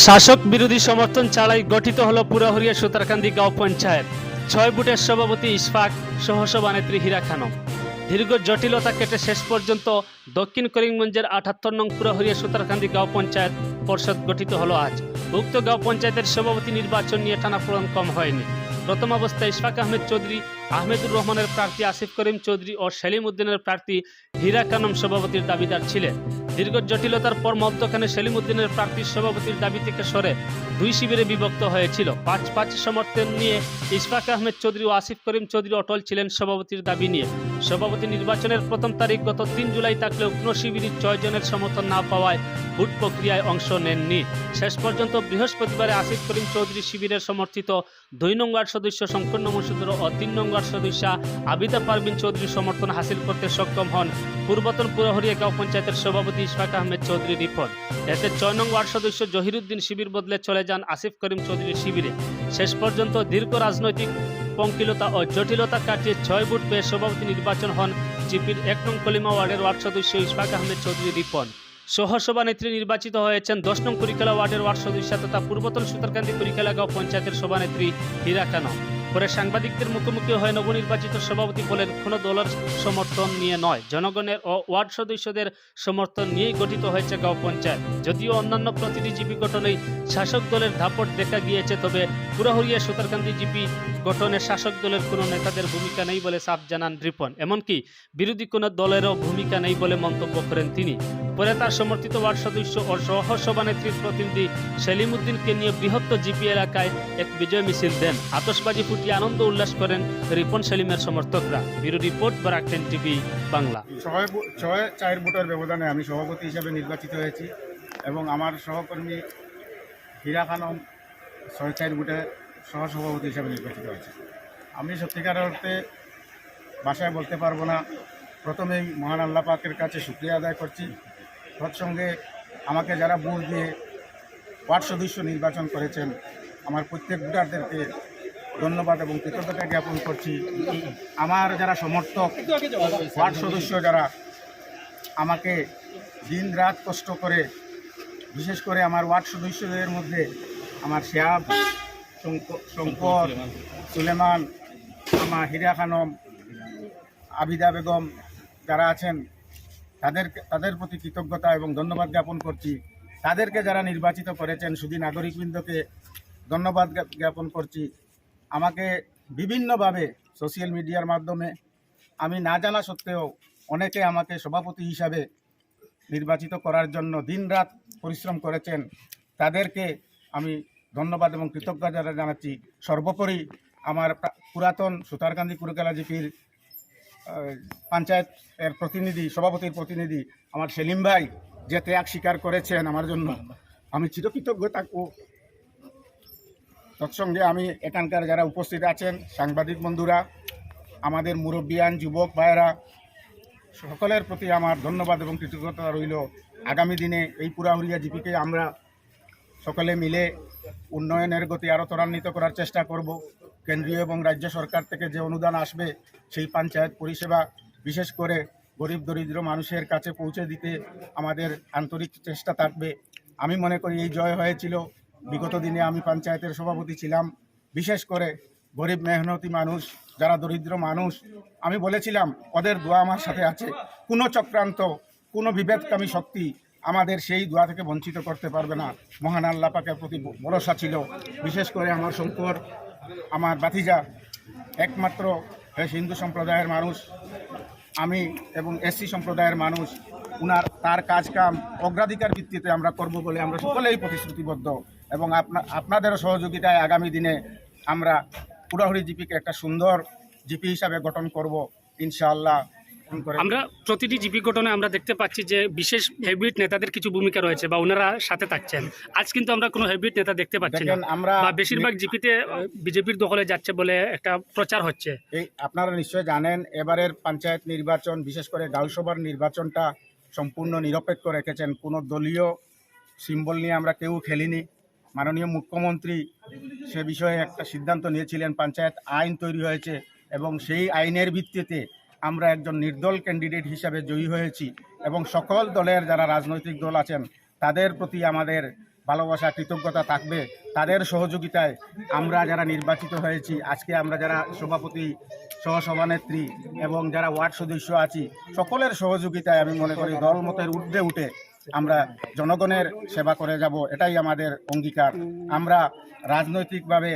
শাসক বিরোধী সমর্থন ছাড়াই গঠিত হল পুরাহরিয়া সুতারকান্দি গাঁও পঞ্চায়েত। ছয় বুটের সভাপতি ইশফাক, সহসভানেত্রী হীরা খানম। দীর্ঘ জটিলতা কেটে শেষ পর্যন্ত দক্ষিণ করিমগঞ্জের আঠাত্তর নং পুরাহরিয়া সুতারকান্দি গাঁও পঞ্চায়েত পর্ষদ গঠিত হলো আজ। উক্ত গাঁও পঞ্চায়েতের সভাপতি নির্বাচন নিয়ে টানাপোড়ন কম হয়নি। প্রথম অবস্থায় ইশফাক আহমেদ চৌধুরী আহমেদুর রহমানের প্রার্থী আসিফ করিম চৌধুরী ও সেলিম উদ্দিনের প্রার্থী হীরা খানম সভাপতির দাবিদার ছিলেন। দীর্ঘ জটিলতার পর মধ্যখানে সেলিম উদ্দিনের প্রার্থীর সভাপতির দাবি থেকে সরে দুই শিবিরে বিভক্ত হয়েছিল। পাঁচ পাঁচ সমর্থন নিয়ে ইশফাক আহমেদ চৌধুরী ও আসিফ করিম চৌধুরী অটল ছিলেন সভাপতির দাবি নিয়ে। সভাপতি নির্বাচনের প্রথম তারিখ গত তিন জুলাই থাকলেও কোনো শিবিরই ছয় জনের সমর্থন না পাওয়ায় ভোট প্রক্রিয়ায় অংশ নেননি। শেষ পর্যন্ত বৃহস্পতিবারে আসিফ করিম চৌধুরী শিবিরের সমর্থিত দুই নং সদস্য শঙ্কর নমসুদর ও তিন নং ওয়ার্ড সদস্য আবিদা পারবিন চৌধুরীর সমর্থন হাসিল করতে সক্ষম হন পূর্বতন পুরহরিয়া গাঁও পঞ্চায়েতের সভাপতি ইশফাক আহমেদ চৌধুরী রিপন এতে ছয় নং ওয়ার্ড সদস্য জহিরুদ্দিন শিবির বদলে চলে যান আসিফ করিম চৌধুরীর শিবিরে। শেষ পর্যন্ত দীর্ঘ রাজনৈতিক পঙ্কিলতা ও জটিলতা কাটিয়ে ছয় ভোট পেয়ে সভাপতি নির্বাচন হন জিপির এক নং কলিমা ওয়ার্ডের ওয়ার্ড সদস্য ইশফাক আহমেদ চৌধুরী রিপন সহসভানেত্রী নির্বাচিত হয়েছেন দশ নং কুরিকেলা ওয়ার্ডের ওয়ার্ড সদস্য তথা পূর্বতন সুতারকান্দি কুরিকেলা গাঁও পঞ্চায়েতের সভানেত্রী হীরা খানম পরে সাংবাদিকদের মুখোমুখি হয়ে নবনির্বাচিত সভাপতি বলেন, কোনো দলের সমর্থন নিয়ে নয়। জনগণের ও ওয়ার্ড সদস্যদের সমর্থন নিয়েই গঠিত হয়েছে গাঁও পঞ্চায়েত। যদিও অন্যান্য প্রতিটি জিপি গঠনেই শাসক দলের ধাপট দেখা গিয়েছে, তবে পুরাহরিয়া সুতারকান্দি জিপি গঠনে শাসক দলের কোনো নেতাদের ভূমিকা নেই বলে সাফ জানান রিপন। এমনকি বিরোধী কোনো দলেরও ভূমিকা নেই বলে মন্তব্য করেন তিনি। পরে তার সমর্থিত ওয়ার্ড সদস্য ও সহসভানেত্রীর প্রতিনিধি সেলিম উদ্দিনকে নিয়ে বৃহত্তর জিপি এলাকায় এক বিজয় মিছিল দেন। আতশবাজি ফুটিয়ে আনন্দ উল্লাস করেন রিপন সেলিমের সমর্থকরা। ব্যুরো রিপোর্ট, বারাকটেন টিভি, বাংলা। ছয় ছয়, চার ভোটের ব্যবধানে আমি সভাপতি হিসাবে নির্বাচিত হয়েছি এবং আমার সহকর্মী হীরা খানম ছয়, চার ভোটে সহসভাপতি হিসাবে নির্বাচিত হয়েছে। আমি সত্যিকার অর্থে ভাষায় বলতে পারব না। প্রথমেই মহান আল্লাহ পাকের কাছে শুক্রিয়া আদায় করছি। তৎসঙ্গে আমাকে যারা ভোট দিয়ে ওয়ার্ড সদস্য নির্বাচন করেছেন, আমার প্রত্যেক ভোটারদেরকে ধন্যবাদ এবং কৃতজ্ঞতা জ্ঞাপন করছি। আমার যারা সমর্থক, ওয়ার্ড সদস্য যারা, আমাকে দিন রাত কষ্ট করে, বিশেষ করে আমার ওয়ার্ড সদস্যদের মধ্যে আমার শেয়াব শঙ্কর সুলেমান। আমার হিরা খানম আবিদা বেগম যারা আছেন তাদের তাদের প্রতি কৃতজ্ঞতা এবং ধন্যবাদ জ্ঞাপন করছি। তাদেরকে যারা নির্বাচিত করেছেন শুধু নাগরিকবৃন্দকে ধন্যবাদ জ্ঞাপন করছি। আমাকে বিভিন্নভাবে সোশ্যাল মিডিয়ার মাধ্যমে আমি না জানা সত্ত্বেও অনেকে আমাকে সভাপতি হিসাবে নির্বাচিত করার জন্য দিনরাত পরিশ্রম করেছেন। তাদেরকে আমি ধন্যবাদ এবং কৃতজ্ঞতা জানাচ্ছি। সর্বোপরি আমার পুরাতন সুতারকান্দি কুরুকেলা জিপির আহ, পঞ্চায়েত এর প্রতিনিধি সভাপতির প্রতিনিধি আমার সেলিম ভাই যে ত্যাগ স্বীকার করেছেন আমার জন্য। আমি চিরকৃতজ্ঞ থাকব। তৎসঙ্গে আমি এখানকার যারা উপস্থিত আছেন সাংবাদিক বন্ধুরা আমাদের মুরব্বিয়ান যুবক ভাইয়েরা সকলের প্রতি আমার ধন্যবাদ এবং কৃতজ্ঞতা রইল। আগামী দিনে এই পুরাহুরিয়া জিপিকে আমরা সকলে মিলে উন্নয়নের গতি আরও ত্বরান্বিত করার চেষ্টা করব। কেন্দ্রীয় এবং রাজ্য সরকার থেকে যে অনুদান আসবে, সেই পঞ্চায়েত পরিষেবা বিশেষ করে গরিব দরিদ্র মানুষের কাছে পৌঁছে দিতে আমাদের আন্তরিক চেষ্টা থাকবে। আমি মনে করি এই জয় হয়েছিল। বিগত দিনে আমি পঞ্চায়েতের সভাপতি ছিলাম। বিশেষ করে গরিব মেহনতি মানুষ, যারা দরিদ্র মানুষ, আমি বলেছিলাম, ওদের দোয়া আমার সাথে আছে। কোনো চক্রান্ত, কোনো বিভেদকামী শক্তি আমাদের সেই দোয়া থেকে বঞ্চিত করতে পারবে না। মহান আল্লাহ পাকের প্রতি ভরসা ছিল। বিশেষ করে আমার শঙ্কর, আমার বাতিজা একমাত্র হিন্দু সম্প্রদায়ের মানুষ, আমি এবং এসসি সম্প্রদায়ের মানুষ, উনার তার কাজ কাম অগ্রাধিকার ভিত্তিতে আমরা করব বলে আমরা সকলেই প্রতিশ্রুতিবদ্ধ এবং আপনা, আপনাদেরও সহযোগিতায় আগামী দিনে আমরা পুরাহুরি জিপিকে একটা সুন্দর জিপি হিসাবে গঠন করব, ইনশাআল্লাহ। আমরা প্রতিটি জিপি গঠনে আমরা দেখতে পাচ্ছি যে বিশেষ হেভিট নেতাদের কিছু ভূমিকা রয়েছে বা ওনারা সাথে থাকছেন। আজ কিন্তু আমরা কোনো হেভিট নেতা দেখতে পাচ্ছি না। আমরা বেশিরভাগ জিপিতে বিজেপির দখলে যাচ্ছে বলে একটা প্রচার হচ্ছে। এই আপনারা নিশ্চয় জানেন এবারের পঞ্চায়েত নির্বাচন বিশেষ করে গাঁওসভার নির্বাচনটা সম্পূর্ণ নিরপেক্ষ রেখেছেন। কোনো দলীয় সিম্বল নিয়ে আমরা কেউ খেলিনি। মাননীয় মুখ্যমন্ত্রী সে বিষয়ে একটা সিদ্ধান্ত নিয়েছিলেন পঞ্চায়েত আইন তৈরি হয়েছে এবং সেই আইনের ভিত্তিতে আমরা একজন নির্দল ক্যান্ডিডেট হিসাবে জয়ী হয়েছি এবং সকল দলের যারা রাজনৈতিক দল আছেন, তাদের প্রতি আমাদের ভালোবাসা, কৃতজ্ঞতা থাকবে। তাদের সহযোগিতায় আমরা যারা নির্বাচিত হয়েছি, আজকে আমরা যারা সভাপতি, সহসভানেত্রী এবং যারা ওয়ার্ড সদস্য আছি, সকলের সহযোগিতায় আমি মনে করি দলমতের ঊর্ধ্বে উঠে আমরা জনগণের সেবা করে যাব। এটাই আমাদের অঙ্গীকার। আমরা রাজনৈতিকভাবে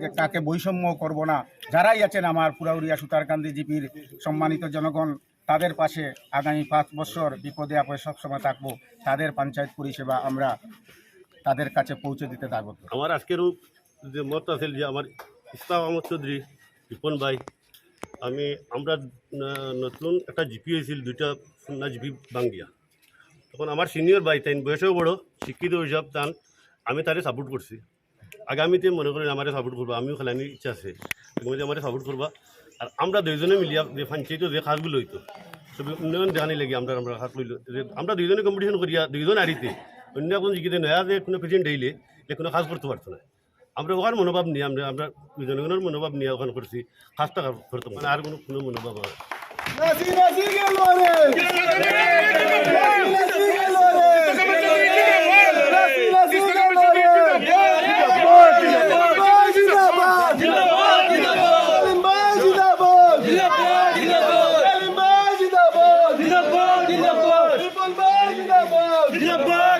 যে কাকে বৈষম্য করব না। যারাই আছেন আমার পুরাউরিয়া সুতারকান্দি জিপির সম্মানিত জনগণ, তাদের পাশে আগামী পাঁচ বছর বিপদে আপদে সবসময় থাকব। তাদের পঞ্চায়েত পরিষেবা আমরা তাদের কাছে পৌঁছে দিতে থাকব। আমার আজকেরও যে মত আছে যে আমার ইসলাম আহমদ চৌধুরী, রিপন ভাই, আমি আমরা নতুন একটা জিপি হয়েছিল, দুইটা সুন্না জিপি বাঙ্গিয়া তখন আমার সিনিয়র ভাই, তাই বয়সেও বড়, শিক্ষিত হিসাব তান, আমি তারে সাপোর্ট করছি। আগামীতে মনে করেন আমারে সাপোর্ট করব আমিও খেলানি ইচ্ছা আছে তুমি যে আমারে সাপোর্ট করবা আর আমরা দুইজনে মিলিয়া যে পঞ্চায়েত যে কাজগুলো হইতো সবই উন্নয়ন দেখানি লাগি আমরা আমরা হাত লইল আমরা দুইজনে কম্পিটিশন করিয়া দুইজন হারিতে অন্য এখন জিকিতে নয়া যে কোনো প্রেসিডেন্ট হইলে যে কোনো কাজ করতে পারতো না আমরা ওখানে মনোভাব নিয়ে আমরা আমরা জনগণের মনোভাব নিয়ে ওখানে করছি কাজটা করতে মানে আর কোনো কোনো মনোভাব